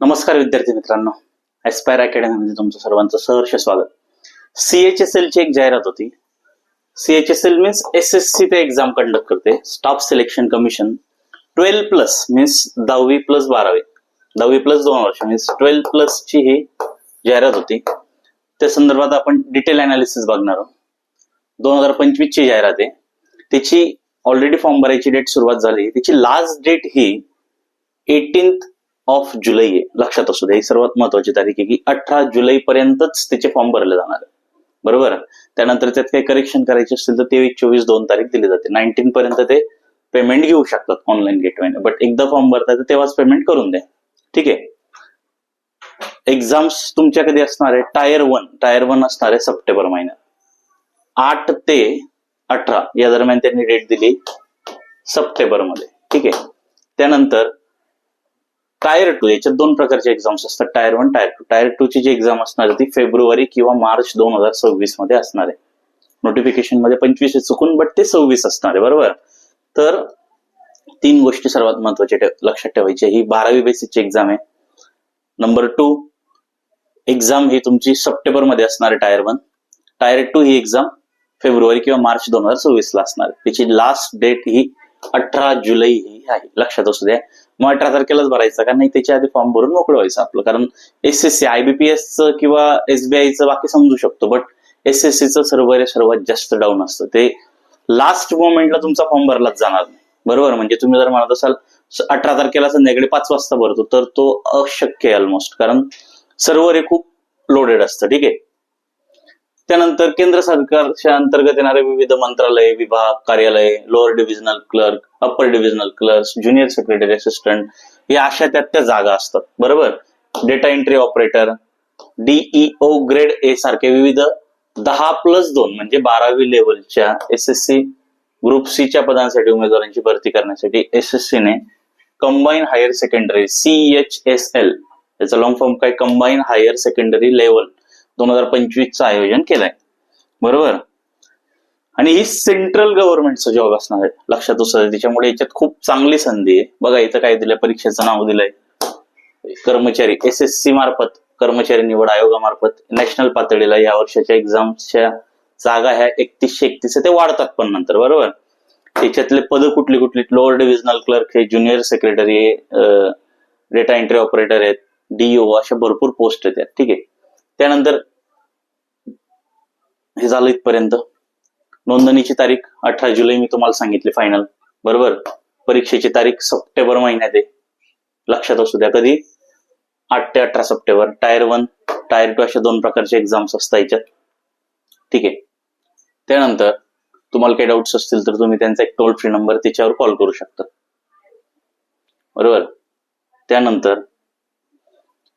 नमस्कार विद्यार्थी मित्रांनो. एस्पायर अकॅडमीमध्ये तुमचं सर्वांचं सहर्ष स्वागत. सीएचएसएल ची एक जाहिरात होती. CHSL means S S C ते एक्झाम कंडक्ट करते. Staff selection commission twelve plus means दहावी प्लस बारावी. दहावी प्लस दोन वर्ष मीन्स ट्वेल्व प्लस ची ही जाहिरात होती. त्या संदर्भात आपण डिटेल अनालिसिस बघणार आहोत. दोन हजार पंचवीस ची जाहिरात आहे. त्याची ऑलरेडी फॉर्म भरायची डेट सुरुवात झाली. त्याची लास्ट डेट ही एटीन्थ ऑफ जुलै आहे लक्षात असू द्या ही सर्वात महत्वाची तारीख आहे की अठरा जुलै पर्यंतच त्याचे फॉर्म भरले जाणार बरोबर? त्यानंतर त्यात काही करेक्शन करायचे असतील तर तेवीस चोवीस दोन तारीख दिली जाते. नाईन्टीन पर्यंत ते पेमेंट घेऊ शकतात ऑनलाईन गेटवेने बट एकदा फॉर्म भरता तर तेव्हाच पेमेंट करून द्या. ठीक आहे? एक्झाम्स तुमच्या कधी असणार आहे टायर वन टायर वन असणार आहे सप्टेंबर महिन्यात. आठ ते अठरा या दरम्यान त्यांनी डेट दिली सप्टेंबरमध्ये ठीक आहे? त्यानंतर टायर टू याच्यात दोन प्रकारचे एक्झाम्स असतात. Tier one tier two tier two ची जी एक्झाम असणार ती फेब्रुवारी किंवा मार्च दोन हजार सव्वीसमध्ये असणार आहे. नोटिफिकेशनमध्ये पंचवीस चुकून बट ते सव्वीस असणार आहे बरोबर? तर तीन गोष्टी सर्वात महत्त्वाच्या लक्षात ठेवायच्या ही बारावी बेसिकची एक्झाम आहे. नंबर टू एक्झाम ही तुमची सप्टेंबरमध्ये असणार आहे टायर वन टायर टू ही एक्झाम फेब्रुवारी किंवा मार्च दोन हजार सव्वीस ला असणार त्याची लास्ट डेट ही अठरा जुलै ही आहे. लक्षात असू द्या. मग अठरा तारखेलाच भरायचा कारण नाही त्याच्या आधी फॉर्म भरून मोकळं व्हायचं आपलं. कारण एस एस सी आयबीपीएसचं किंवा एसबीआयचं बाकी समजू शकतो. बट एस एस सीचं सर्व्हर सर्वात जास्त डाऊन असतं. ते लास्ट मोमेंटला तुमचा फॉर्म भरलाच जाणार नाही. बरोबर? म्हणजे तुम्ही जर म्हणत असाल अठरा तारखेला संध्याकाळी पाच वाजता भरतो तर तो अशक्य आहे ऑलमोस्ट कारण सर्व्हर हे खूप लोडेड असतं. ठीक आहे? त्यानंतर केंद्र सरकारच्या अंतर्गत येणारे विविध मंत्रालय विभाग कार्यालय lower divisional clerk upper divisional clerk junior secretary assistant या अशा त्यात त्या जागा असतात. बरोबर? Data entry operator DEO grade A सारखे विविध दहा प्लस दोन म्हणजे बारावी लेवलच्या S S C group C च्या पदांसाठी उमेदवारांची भरती करण्यासाठी एस एस ने combine higher secondary C H S L याचा लॉंग फॉर्म काय? कंबाईन हायर सेकंडरी लेवल दोन हजार पंचवीसचं आयोजन केलंय. बरोबर? आणि ही सेंट्रल गव्हर्नमेंटचा जॉब असणार आहे. लक्षात असू त्याच्यामुळे याच्यात खूप चांगली संधी आहे. बघा इथं काय दिलंय परीक्षेचं नाव दिलंय. कर्मचारी एस एस सी मार्फत कर्मचारी निवड आयोगामार्फत नॅशनल पातळीला या वर्षाच्या एक्झामच्या जागा ह्या एकतीसशे एकतीस ते वाढतात पण नंतर बरोबर? त्याच्यातले पद कुठली कुठली? लोअर डिव्हिजनल क्लर्क आहे ज्युनियर सेक्रेटरी आहे डेटा एंट्री ऑपरेटर आहेत डीओ अशा भरपूर पोस्ट आहेत ठीक आहे? त्यानंतर हे झालं इथपर्यंत. नोंदणीची तारीख अठरा जुलै मी तुम्हाला सांगितली फायनल बरोबर? परीक्षेची तारीख सप्टेंबर महिन्यात आहे. लक्षात असू द्या कधी? आठ ते अठरा September. Tier one tier two अशा दोन प्रकारचे एक्झाम्स असतात याच्यात. ठीक आहे? त्यानंतर तुम्हाला काही डाऊट्स असतील तर तुम्ही त्यांचा एक टोल फ्री नंबर त्याच्यावर कॉल करू शकता. बरोबर? त्यानंतर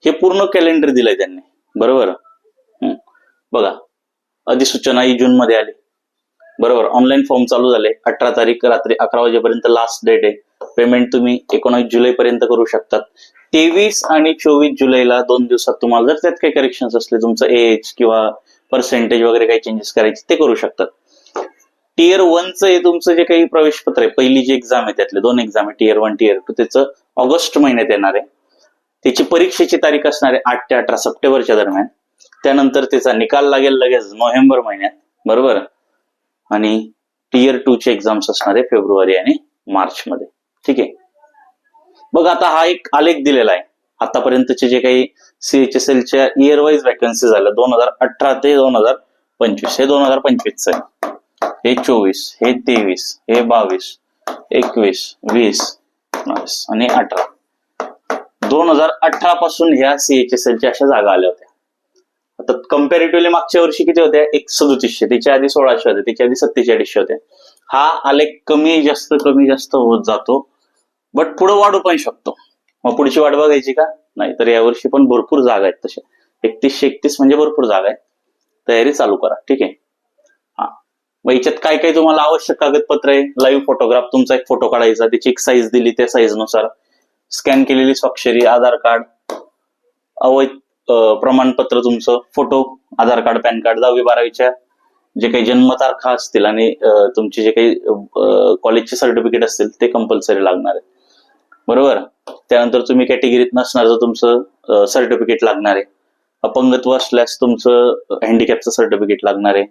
हे पूर्ण कॅलेंडर दिलंय त्यांनी. बरोबर? हम्म. बघा अधिसूचना ही जून मध्ये आली. बरोबर. ऑनलाईन फॉर्म चालू झाले. अठरा तारीख रात्री अकरा वाजेपर्यंत लास्ट डेट आहे. पेमेंट तुम्ही एकोणावीस जुलै पर्यंत करू शकतात. तेवीस आणि चोवीस जुलैला दोन दिवसात तुम्हाला जर त्यात काही करेक्शन असले तुमचं एज किंवा पर्सेंटेज वगैरे काही चेंजेस करायचे ते करू शकतात. टीयर वनचं हे तुमचं जे काही प्रवेश पत्र आहे पहिली जी एक्झाम आहे त्यातले दोन एक्झाम आहे टीयर वन टियर टू त्याचं ऑगस्ट महिन्यात येणार आहे. त्याची परीक्षेची तारीख असणार आहे आठ ते अठरा सप्टेंबरच्या दरम्यान. त्यानंतर त्याचा निकाल लागेल लगेच नोव्हेंबर महिन्यात बरोबर? आणि टीयर टू चे एक्झाम्स असणार आहे फेब्रुवारी आणि मार्च मध्ये ठीक आहे? बघ आता हा एक आलेख दिलेला आहे. आतापर्यंतचे जे काही सीएचएसएल च्या इयर वाईज वॅकन्सी झाल्या दोन हजार अठरा ते दोन हजार पंचवीस हे दोन हजार पंचवीस आहे. हे चोवीस हे तेवीस हे बावीस एकवीस वीस बावीस आणि अठरा. दोन हजार अठरा पासून ह्या सीएचएसएल च्या अशा जागा आल्या होत्या. आता कम्पॅरेटिव्हली मागच्या वर्षी किती होत्या? एक सदोतीसशे. त्याच्या आधी सोळाशे होते त्याच्या आधी सत्तेचाळीसशे होते. हा आलेख कमी जास्त कमी जास्त होत जातो. बट पुढे वाढू पण शकतो. मग पुढची वाट बघायची का? नाही तर यावर्षी पण भरपूर जागा आहेत तशा. एकतीसशे एकतीस म्हणजे भरपूर जागा आहेत. तयारी चालू करा. ठीक आहे? हा. मग याच्यात काय काय तुम्हाला आवश्यक कागदपत्र आहे? लाईव्ह फोटोग्राफ तुमचा एक फोटो काढायचा. त्याची एक साईज दिली त्या साईजनुसार. स्कॅन केलेली स्वाक्षरी आधार कार्ड अवैध प्रमाणपत्र तुमचं photo Aadhaar card PAN card दहावी बारावीच्या जे काही जन्मतारखा असतील आणि तुमचे जे काही कॉलेजचे सर्टिफिकेट असतील ते कंपल्सरी लागणार आहे. बरोबर? त्यानंतर तुम्ही कॅटेगरीत नसणार तर तुमचं सर्टिफिकेट लागणार आहे. अपंगत्व असल्यास तुमचं हँडिकॅपचं सर्टिफिकेट लागणार आहे.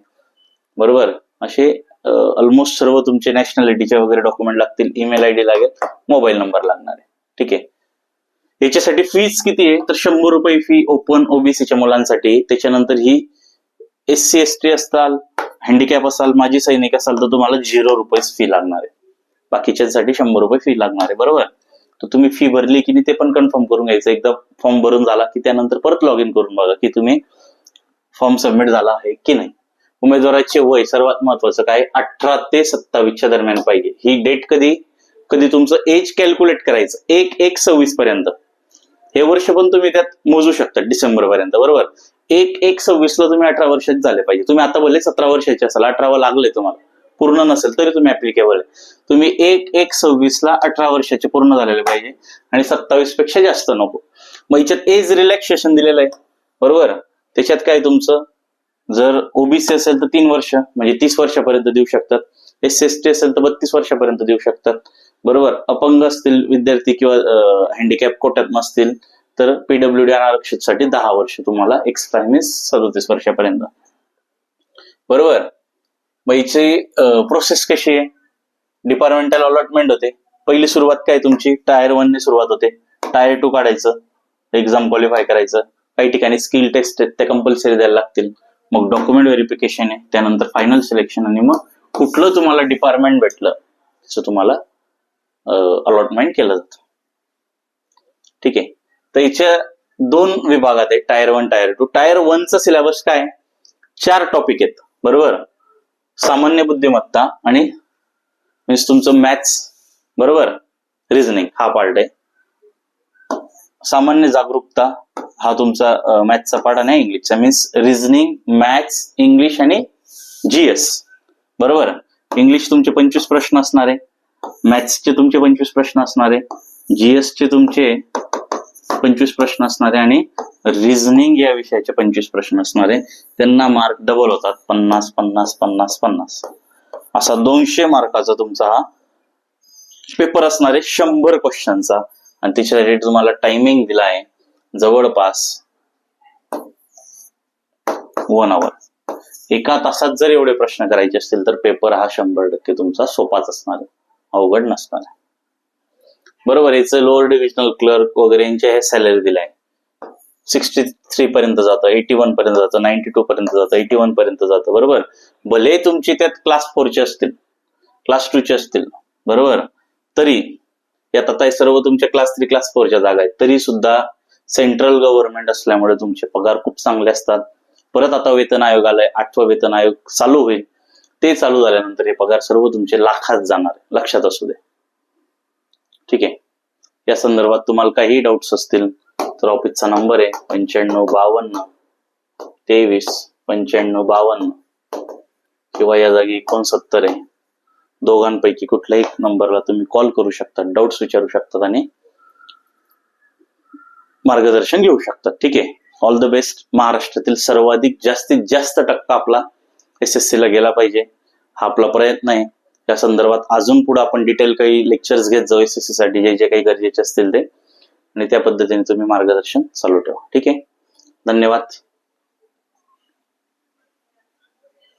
बरोबर? असे ऑलमोस्ट सर्व तुमचे नॅशनॅलिटीचे वगैरे डॉक्युमेंट लागतील ईमेल आय डी लागेल मोबाईल नंबर लागणार आहे. ठीक आहे? याच्यासाठी फीज किती आहे? तर शंभर रुपये फी ओपन ओबीसीच्या मुलांसाठी. त्याच्यानंतर ही एस सी एस टी असताल हँडिकॅप असाल माजी सैनिक असाल तर तुम्हाला झिरो रुपये फी लागणार आहे. बाकीच्यांसाठी शंभर रुपये फी लागणार आहे बरोबर? तर तुम्ही फी भरली की नाही ते पण कन्फर्म करून घ्यायचं. एकदा फॉर्म भरून झाला की त्यानंतर परत लॉग इन करून बघा की तुम्ही फॉर्म सबमिट झाला आहे की नाही. उमेदवाराचे वय सर्वात महत्वाचं काय? अठरा ते सत्तावीसच्या दरम्यान पाहिजे. ही डेट कधी? कधी तुमचं एज कॅल्क्युलेट करायचं. एक एक सव्वीस पर्यंत. हे वर्ष पण तुम्ही त्यात मोजू शकता डिसेंबर पर्यंत बरोबर? एक एक सव्वीसला तुम्ही अठरा वर्षाचे झाले पाहिजे. तुम्ही आता बोलले सतरा वर्षाचे असाल अठरावा लागले तुम्हाला. पूर्ण नसेल तरी तुम्ही ऍप्लिकेबल आहे. तुम्ही एक एक सव्वीस ला अठरा वर्षाचे पूर्ण झालेले पाहिजे आणि सत्तावीसपेक्षा जास्त नको. मग याच्यात एज रिलॅक्सेशन दिलेलं आहे बरोबर? त्याच्यात काय तुमचं? जर ओबीसी असेल तर तीन वर्ष म्हणजे तीस वर्षापर्यंत देऊ शकतात. एस एस टी असेल तर बत्तीस वर्षापर्यंत देऊ शकतात. बरोबर अपंग असतील विद्यार्थी किंवा हँडिकॅप कोट्यात नसतील तर पीडब्ल्यू डी आरक्षितसाठी दहा वर्ष तुम्हाला एक्स्ट्रा मीन्स सदोतीस वर्षापर्यंत. बरोबर? मग हिची प्रोसेस कशी आहे? डिपार्टमेंटल अलॉटमेंट होते. पहिली सुरुवात काय तुमची? टायर वन ने सुरुवात होते. टायर टू काढायचं. एक्झाम क्वालिफाय करायचं. काही ठिकाणी स्किल टेस्ट आहेत त्या कंपल्सरी द्यायला लागतील. मग डॉक्युमेंट व्हेरिफिकेशन आहे त्यानंतर फायनल सिलेक्शन आणि मग कुठलं तुम्हाला डिपार्टमेंट भेटलं त्याचं तुम्हाला अलॉटमेंट केलं जातं ठीक आहे? तर याच्या दोन विभागात आहे tier one tier to tyre वनचा सिलेबस काय? चार टॉपिक आहेत. बरोबर? सामान्य बुद्धिमत्ता आणि मीन्स तुमचं मॅथ्स बरोबर? रिझनिंग हा पार्ट आहे. सामान्य जागरूकता हा तुमचा मॅथ्सचा पार्ट आणि इंग्लिशचा मीन्स रिझनिंग मॅथ्स इंग्लिश आणि जीएस बरोबर? इंग्लिश तुमचे पंचवीस प्रश्न असणार आहे. मॅथ्सचे तुमचे पंचवीस प्रश्न असणार आहे जीएसचे तुमचे पंचवीस प्रश्न असणार आहे आणि रिझनिंग या विषयाचे पंचवीस प्रश्न असणार आहे त्यांना मार्क डबल होतात पन्नास पन्नास पन्नास पन्नास. असा दोनशे मार्काचा तुमचा हा पेपर असणार आहे शंभर क्वेश्चनचा आणि त्याच्यासाठी तुम्हाला टायमिंग दिला आहे जवळपास वन आवर एका तासात जर एवढे प्रश्न करायचे असतील तर पेपर हा शंभर टक्के तुमचा सोपाच असणार आहे. अवघड नसणार आहे. बरोबर याचं लोअर डिव्हिजनल क्लर्क वगैरे यांच्या हे सॅलरी दिलाय. सिक्स्टी थ्री पर्यंत जातं एटी वन पर्यंत जातं नाईन्टी टू पर्यंत जातं एटी वन पर्यंत जातं बरोबर? भले तुमची त्यात क्लास फोरचे असतील क्लास टूचे असतील बरोबर? तरी यात आता हे सर्व तुमच्या क्लास थ्री क्लास फोरच्या जागा आहेत. तरी सुद्धा सेंट्रल गव्हर्नमेंट असल्यामुळे तुमचे पगार खूप चांगले असतात. परत आता वेतन आयोग आलाय आठवा वेतन आयोग चालू होईल. ते चालू झाल्यानंतर हे पगार सर्व तुमचे लाखात जाणार लक्षात असू दे. ठीक आहे? या संदर्भात तुम्हाला काही डाऊट्स असतील तर ऑफिसचा नंबर आहे पंच्याण्णव बावन्न तेवीस पंच्याण्णव बावन्न किंवा या जागी एकोणसत्तर आहे. दोघांपैकी कुठल्याही नंबरला तुम्ही कॉल करू शकता डाऊट्स विचारू शकतात आणि मार्गदर्शन घेऊ शकतात ठीक आहे? ऑल द बेस्ट महाराष्ट्रातील सर्वाधिक जास्तीत जास्त टक्का आपला एस एस ला गेला पाहिजे. हा आपला प्रयत्न आहे. या संदर्भात अजून पुढे आपण डिटेल काही लेक्चर्स घेत जाऊ एस एस सी साठी जे जे काही गरजेचे असतील ते. आणि त्या पद्धतीने तुम्ही मार्गदर्शन चालू ठेवा. ठीक आहे? धन्यवाद.